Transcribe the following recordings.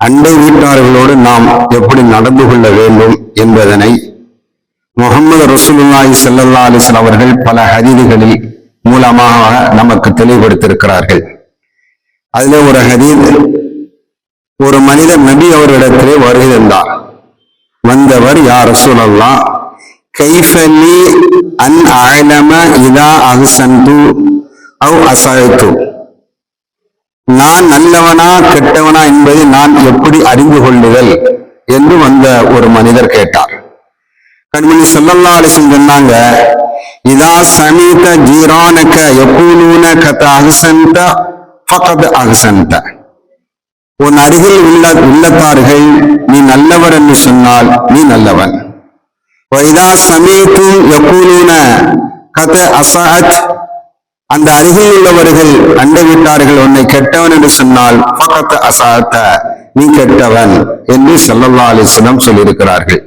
அண்டை வீட்டார்களோடு நாம் எப்படி நடந்து கொள்ள வேண்டும் என்பதனை முகமது ரசூலுல்லாஹி செல்லல்லா அலைஹி அவர்கள் பல ஹதீதுகளில் மூலமாக நமக்கு தெளிவுபடுத்தியிருக்கிறார்கள். அதுல ஒரு ஹதீத் ஒரு மனிதர் நபி அவரிடத்திலே வருகிறார் வந்தவர் யார் ரசூலல்லா கைஃபலி அன் அழலம இதா அஹ்சன்து அவ் நான் நல்லவனா கெட்டவனா என்பதை நான் எப்படி அறிந்து கொள்ளுதல் என்று வந்த ஒரு மனிதர் கேட்டார். கண்மணி சொல்லல்லா அலிசன் சொன்னாங்க இதா சமீத ஜீரானக எப்பூலூன கத அகசந்த ஃபகத் அகசந்த உன் அருகில் உள்ள உள்ளத்தார்கள் நீ நல்லவர் என்று சொன்னால் நீ நல்லவன். வைதா சமீத்து எப்பூலூன கத அசஹத் அந்த அருகில் உள்ளவர்கள் அண்டவிட்டார்கள் உன்னை கெட்டவன் என்று சொன்னால் பக்கத்து அசாத்த நீ கெட்டவன் என்று ஸல்லல்லாஹு அலைஹி சொல்லியிருக்கிறார்கள்.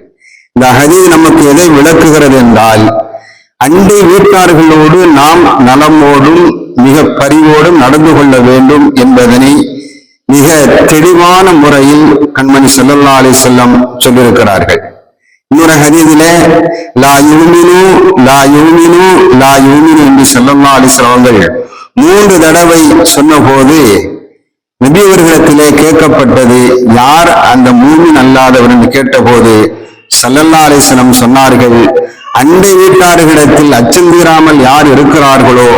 இந்த ஹதி நமக்கு எதை விளக்குகிறது என்றால் அண்டை வீட்டார்களோடு நாம் நலமோடும் மிக பரிவோடும் நடந்து கொள்ள வேண்டும் என்பதனை மிக தெளிவான முறையில் கண்மணி சொல்லல்லா அலிசல்லம் சொல்லியிருக்கிறார்கள். இன்னொரு ஹதீதிலே லா யூமினு லா யூமினு லா யூமினு என்று ஸல்லல்லாஹு அலிஸ்லாமங்கள் மூன்று தடவை சொன்ன போது அவர்களிடத்திலே கேட்கப்பட்டது யார் அந்த மூமின் அல்லாதவர் என்று கேட்டபோது சல்லல்லா அலைஹி சொன்னார்கள் அண்டை வீட்டார்களிடத்தில் அச்சம் தீராமல் யார் இருக்கிறார்களோ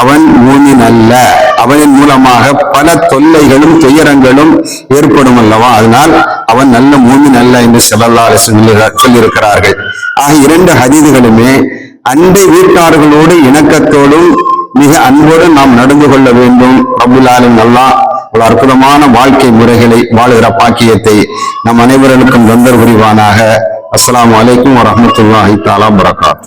அவன் மூமின் அல்ல. அவனின் மூலமாக பல தொல்லைகளும் துயரங்களும் ஏற்படும் அல்லவா? அதனால் அவன் நல்ல மூமின் அல்ல என்று ஸல்லல்லாஹு சொல்லியிருக்கிறார்கள். ஆக இரண்டு ஹதீதுகளுமே அண்டை வீட்டார்களோடு இணக்கத்தோடும் மிக அன்போடு நாம் நடந்து கொள்ள வேண்டும். அபுல்லாலும் நல்லா ஒரு அற்புதமான வாழ்க்கை முறைகளை வாழுகிற பாக்கியத்தை நம் அனைவர்களுக்கும் தொந்தர் புரிவானாக. அஸ்லாம் அலைக்கும் வரஹ்மத்துல்லாஹி தஆலா வரகாத்